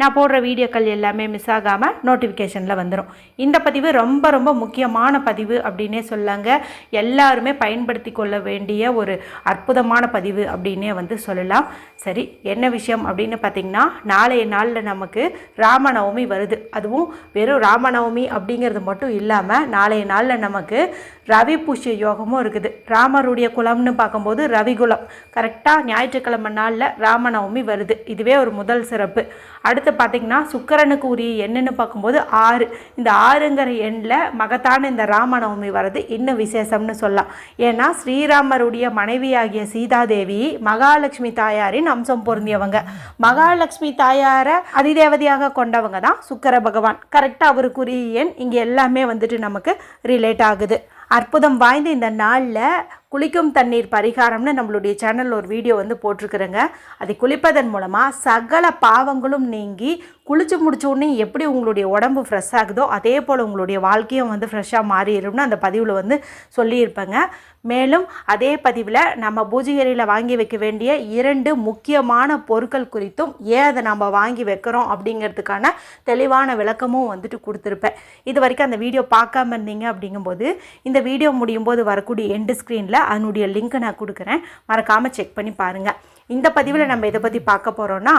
நான் போடுற வீடியோக்கள் எல்லாமே மிஸ் ஆகாமல் நோட்டிஃபிகேஷனில் வந்துடும் இந்த பதிவு ரொம்ப ரொம்ப முக்கியமான பதிவு அப்படின்னே சொல்லாங்க. எல்லாருமே பயன்படுத்தி கொள்ள வேண்டிய ஒரு அற்புதமான பதிவு அப்படின்னே வந்து சொல்லலாம். சரி என்ன விஷயம் அப்படின்னு பார்த்திங்கன்னா நாளைய நாளில் நமக்கு ராமநவமி வருது. அதுவும் வெறும் ராமநவமி அப்படிங்கிறது மட்டும் இல்லாமல் நாளைய நாளில் நமக்கு ரவி புஷ்ய யோகமும் இருக்குது. ராமருடைய குலம்னு பார்க்கும்போது ரவிகுலம் கரெக்டாக ஞாயிற்றுக்கிழமை நாளில் ராமநவமி வருது. இதுவே ஒரு முதல் சிறப்பு. அடுத்து பார்த்திங்கன்னா சுக்கரனுக்கு உரிய எண்ணுன்னு பார்க்கும்போது ஆறு. இந்த ஆறுங்கிற எண்ணில் மகத்தான இந்த ராமநவமி வர்றது இன்னும் விசேஷம்னு சொல்லலாம். ஏன்னா ஸ்ரீராமருடைய மனைவியாகிய சீதாதேவி மகாலட்சுமி தாயாரின் அம்சம் பொருந்தியவங்க. மகாலட்சுமி தாயாரை அதிதேவதையாக கொண்டவங்க தான் சுக்கர பகவான். கரெக்டாக அவருக்குரிய எண் இங்கே எல்லாமே வந்துட்டு நமக்கு ரிலேட் ஆகுது. அற்புதம் வாய்ந்த இந்த நாளில் குளிக்கும் தண்ணீர் பரிகாரம்னு நம்மளுடைய சேனலில் ஒரு வீடியோ வந்து போட்டிருக்கிறேங்க. அதை குளிப்பதன் மூலமாக சகல பாவங்களும் நீங்கி குளிச்சு முடிச்ச உடனே எப்படி உங்களுடைய உடம்பு ஃப்ரெஷ் ஆகுதோ அதே போல் உங்களுடைய வாழ்க்கையும் வந்து ஃப்ரெஷ்ஷாக மாறிடும்னு அந்த பதிவில் வந்து சொல்லியிருப்பேங்க. மேலும் அதே பதிவில் நம்ம பூஜை வாங்கி வைக்க வேண்டிய இரண்டு முக்கியமான பொருட்கள் குறித்தும் ஏன் அதை நம்ம வாங்கி வைக்கிறோம் அப்படிங்கிறதுக்கான தெளிவான விளக்கமும் வந்துட்டு கொடுத்துருப்பேன். இது வரைக்கும் அந்த வீடியோ பார்க்காம இருந்தீங்க அப்படிங்கும்போது இந்த வீடியோ முடியும் போது வரக்கூடிய எண்டு ஸ்க்ரீனில் அதனுடைய லிங்க்கை நான் கொடுக்குறேன். மறக்காமல் செக் பண்ணி பாருங்கள் இந்த பதிவில் நம்ம இதை பற்றி பார்க்க போகிறோன்னா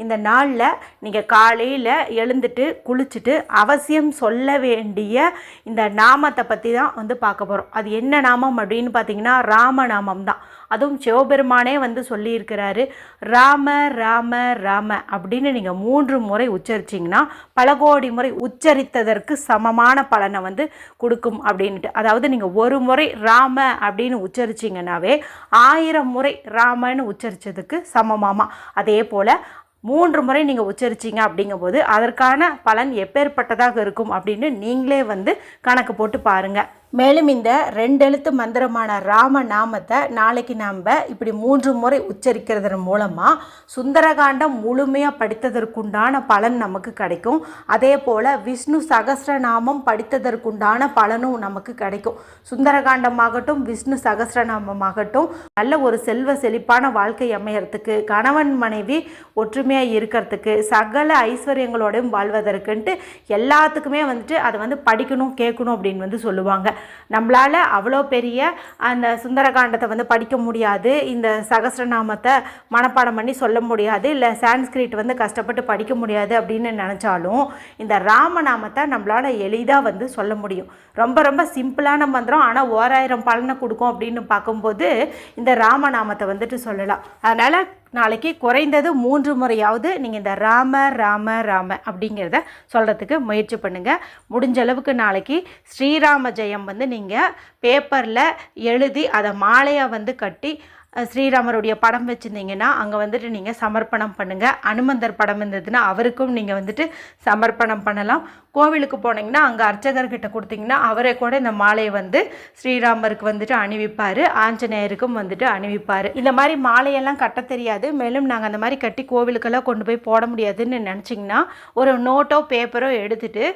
இந்த நாளில் நீங்கள் காலையில் எழுந்துட்டு குளிச்சுட்டு அவசியம் சொல்ல வேண்டிய இந்த நாமத்தை பற்றி தான் வந்து பார்க்க போகிறோம் அது என்ன நாமம் அப்படின்னு பார்த்தீங்கன்னா ராமநாமம் தான். அதுவும் சிவபெருமானே வந்து சொல்லியிருக்கிறாரு ராம ராம ராம அப்படின்னு நீங்கள் மூன்று முறை உச்சரிச்சிங்கன்னா பல கோடி முறை உச்சரித்ததற்கு சமமான பலனை வந்து கொடுக்கும் அப்படின்ட்டு அதாவது நீங்கள் ஒரு முறை ராம அப்படின்னு உச்சரிச்சிங்கனாவே ஆயிரம் முறை ராமன்னு உச்சரித்ததுக்கு சமமாமா. அதே போல் மூன்று முறை நீங்கள் உச்சரிச்சிங்க அப்படிங்கும்போது அதற்கான பலன் எப்பேற்பட்டதாக இருக்கும் அப்படின்னு நீங்களே வந்து கணக்கு போட்டு பாருங்கள் மேலும் இந்த ரெண்டு எழுத்து மந்திரமான ராம நாமத்தை நாளைக்கு நாம் இப்படி மூன்று முறை உச்சரிக்கிறதன் மூலமாக சுந்தரகாண்டம் முழுமையாக படித்ததற்குண்டான பலன் நமக்கு கிடைக்கும். அதே போல் விஷ்ணு சகஸ்ரநாமம் படித்ததற்குண்டான பலனும் நமக்கு கிடைக்கும். சுந்தரகாண்டமாகட்டும் விஷ்ணு சகஸ்ரநாமமாகட்டும் நல்ல ஒரு செல்வ செழிப்பான வாழ்க்கை அமையறதுக்கு கணவன் மனைவி ஒற்றுமையாக இருக்கிறதுக்கு சகல ஐஸ்வர்யங்களோடையும் வாழ்வதற்குன்ட்டு எல்லாத்துக்குமே வந்துட்டு அதை வந்து படிக்கணும் கேட்கணும் அப்படின்னு வந்து சொல்லுவாங்க. நம்மளால் அவ்வளோ பெரிய அந்த சுந்தரகாண்டத்தை வந்து படிக்க முடியாது. இந்த சகசிரநாமத்தை மனப்பாடம் பண்ணி சொல்ல முடியாது. இல்லை சான்ஸ்கிரிட் வந்து கஷ்டப்பட்டு படிக்க முடியாது அப்படின்னு நினச்சாலும் இந்த ராமநாமத்தை நம்மளால் எளிதாக வந்து சொல்ல முடியும். ரொம்ப ரொம்ப சிம்பிளான மந்திரம். ஆனால் ஓராயிரம் பலனை கொடுக்கும் அப்படின்னு பார்க்கும்போது இந்த ராமநாமத்தை வந்துட்டு சொல்லலாம். அதனால் நாளைக்கு குறைந்தது மூன்று முறையாவது நீங்கள் இந்த ராம ராம ராம அப்படிங்கிறத சொல்கிறதுக்கு முயற்சி பண்ணுங்கள் முடிஞ்ச அளவுக்கு நாளைக்கு ஸ்ரீராம ஜெயம் வந்து நீங்கள் பேப்பரில் எழுதி அதை மாலையாக வந்து கட்டி ஸ்ரீராமருடைய படம் வச்சுருந்தீங்கன்னா அங்கே வந்துட்டு நீங்கள் சமர்ப்பணம் பண்ணுங்கள் அனுமந்தர் படம் இருந்ததுன்னா அவருக்கும் நீங்கள் வந்துட்டு சமர்ப்பணம் பண்ணலாம். கோவிலுக்கு போனீங்கன்னா அங்கே அர்ச்சகர்கிட்ட கொடுத்தீங்கன்னா அவரே கூட இந்த மாலையை வந்து ஸ்ரீராமருக்கு வந்துட்டு அணிவிப்பார். ஆஞ்சநேயருக்கும் வந்துட்டு அணிவிப்பார். இந்த மாதிரி மாலையெல்லாம் கட்ட தெரியாது. மேலும் நாங்கள் அந்த மாதிரி கட்டி கோவிலுக்கெல்லாம் கொண்டு போய் போட முடியாதுன்னு நினச்சிங்கன்னா ஒரு நோட்டோ பேப்பரோ எடுத்துகிட்டு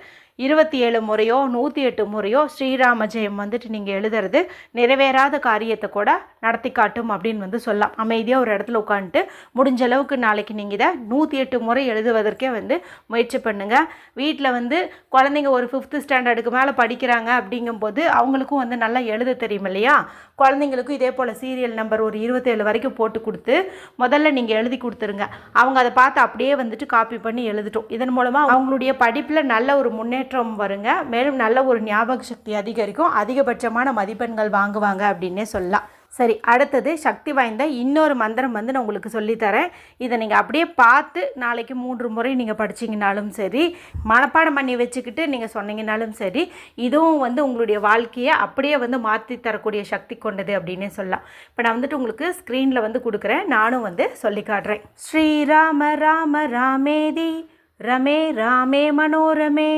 இருபத்தி ஏழு முறையோ நூற்றி எட்டு முறையோ ஸ்ரீராம ஜெயம் வந்துட்டு நீங்கள் எழுதுறது நிறைவேறாத காரியத்தை கூட நடத்தி காட்டும் அப்படின்னு வந்து சொல்லலாம். அமைதியாக ஒரு இடத்துல உட்காந்துட்டு முடிஞ்ச அளவுக்கு நாளைக்கு நீங்கள் இதை நூற்றி எட்டு முறை எழுதுவதற்கே வந்து முயற்சி பண்ணுங்கள் வீட்டில் வந்து குழந்தைங்க ஒரு ஃபிஃப்த்து ஸ்டாண்டர்டுக்கு மேலே படிக்கிறாங்க அப்படிங்கும்போது அவங்களுக்கும் வந்து நல்லா எழுத தெரியும் இல்லையா? குழந்தைங்களுக்கும் இதே போல் சீரியல் நம்பர் ஒரு இருபத்தேழு வரைக்கும் போட்டு கொடுத்து முதல்ல நீங்கள் எழுதி கொடுத்துருங்க. அவங்க அதை பார்த்து அப்படியே வந்துட்டு காப்பி பண்ணி எழுதிட்டோம். இதன் மூலமாக அவங்களுடைய படிப்பில் நல்ல ஒரு முன்னேற்றம் வருங்க. மேலும் நல்ல ஒரு ஞாபக சக்தி அதிகரிக்கும். அதிகபட்சமான மதிப்பெண்கள் வாங்குவாங்க அப்படின்னே சொல்லலாம். சரி அடுத்தது சக்தி வாய்ந்த இன்னொரு மந்திரம் வந்து நான் உங்களுக்கு சொல்லித்தரேன். இதை நீங்கள் அப்படியே பார்த்து நாளைக்கு மூன்று முறை நீங்கள் படிச்சிங்கனாலும் சரி மனப்பாடம் பண்ணி வச்சுக்கிட்டு நீங்கள் சொன்னீங்கனாலும் சரி இதுவும் வந்து உங்களுடைய வாழ்க்கையை அப்படியே வந்து மாற்றி தரக்கூடிய சக்தி கொண்டது அப்படின்னே சொல்லலாம். இப்போ நான் வந்துட்டு உங்களுக்கு ஸ்க்ரீனில் வந்து கொடுக்குறேன். நானும் வந்து சொல்லி காட்டுறேன். ஸ்ரீராம ராம ராமேதி ரமே ராமே மனோரமே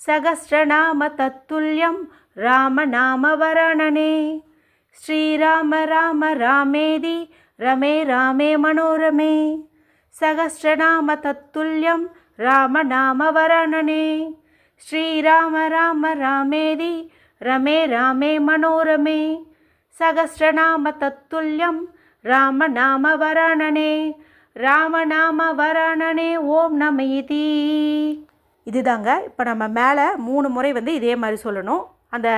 सगश्च नाम तत्तुल्यं रामनामवरणे श्रीराम राम रामेदि रमे रामे मनोरमे। सहश्च नाम तत्तुल्यं रामनामवरणे श्रीराम राम रामेदि रमे रामे मनोरमे। सहश्च नाम तत्तुल्यं रामनामवरणे रामनामवरणे ॐ नमिति இதுதாங்க. இப்போ நம்ம மேலே மூணு முறை வந்து இதே மாதிரி சொல்லணும். அந்த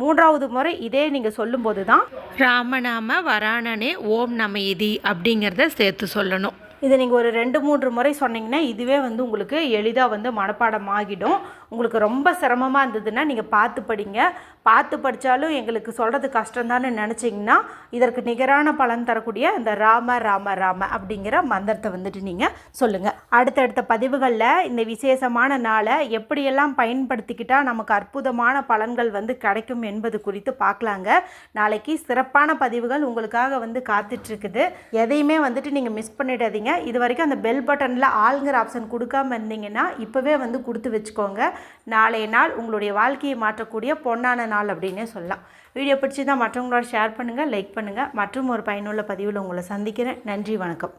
மூன்றாவது முறை இதே நீங்கள் சொல்லும்போது தான் ராமநாம வராணனே ஓம் நம இதி அப்படிங்கிறத சேர்த்து சொல்லணும். இதை நீங்கள் ஒரு ரெண்டு மூன்று முறை சொன்னீங்கன்னா இதுவே வந்து உங்களுக்கு எளிதாக வந்து மனப்பாடம் ஆகிடும் உங்களுக்கு ரொம்ப சிரமமாக இருந்ததுன்னா நீங்கள் பார்த்து படிங்க. பார்த்து படித்தாலும் எங்களுக்கு சொல்கிறது கஷ்டம்தான்னு நினச்சிங்கன்னா இதற்கு நிகரான பலன் தரக்கூடிய இந்த ராம ராம ராம அப்படிங்கிற மந்திரத்தை வந்துட்டு நீங்கள் சொல்லுங்கள் அடுத்தடுத்த பதிவுகளில் இந்த விசேஷமான நாளை எப்படியெல்லாம் பயன்படுத்திக்கிட்டால் நமக்கு அற்புதமான பலன்கள் வந்து கிடைக்கும் என்பது குறித்து பார்க்கலாங்க. நாளைக்கு சிறப்பான பதிவுகள் உங்களுக்காக வந்து காத்துட்ருக்குது எதையுமே வந்துட்டு நீங்கள் மிஸ் பண்ணிடாதீங்க. இது வரைக்கும் அந்த பெல் பட்டனில் ஆளுங்கிற ஆப்ஷன் கொடுக்காம இருந்தீங்கன்னா இப்போவே வந்து கொடுத்து வச்சுக்கோங்க. நாளைய நாள் உங்களுடைய வாழ்க்கையை மாற்றக்கூடிய பொன்னான நாள் அப்படின்னே சொல்லலாம். வீடியோ பிடிச்சிருந்தால் மற்றவங்களோட ஷேர் பண்ணுங்கள் லைக் பண்ணுங்கள் மற்றும் ஒரு பயனுள்ள பதிவில் உங்களை சந்திக்கிறேன். நன்றி வணக்கம்.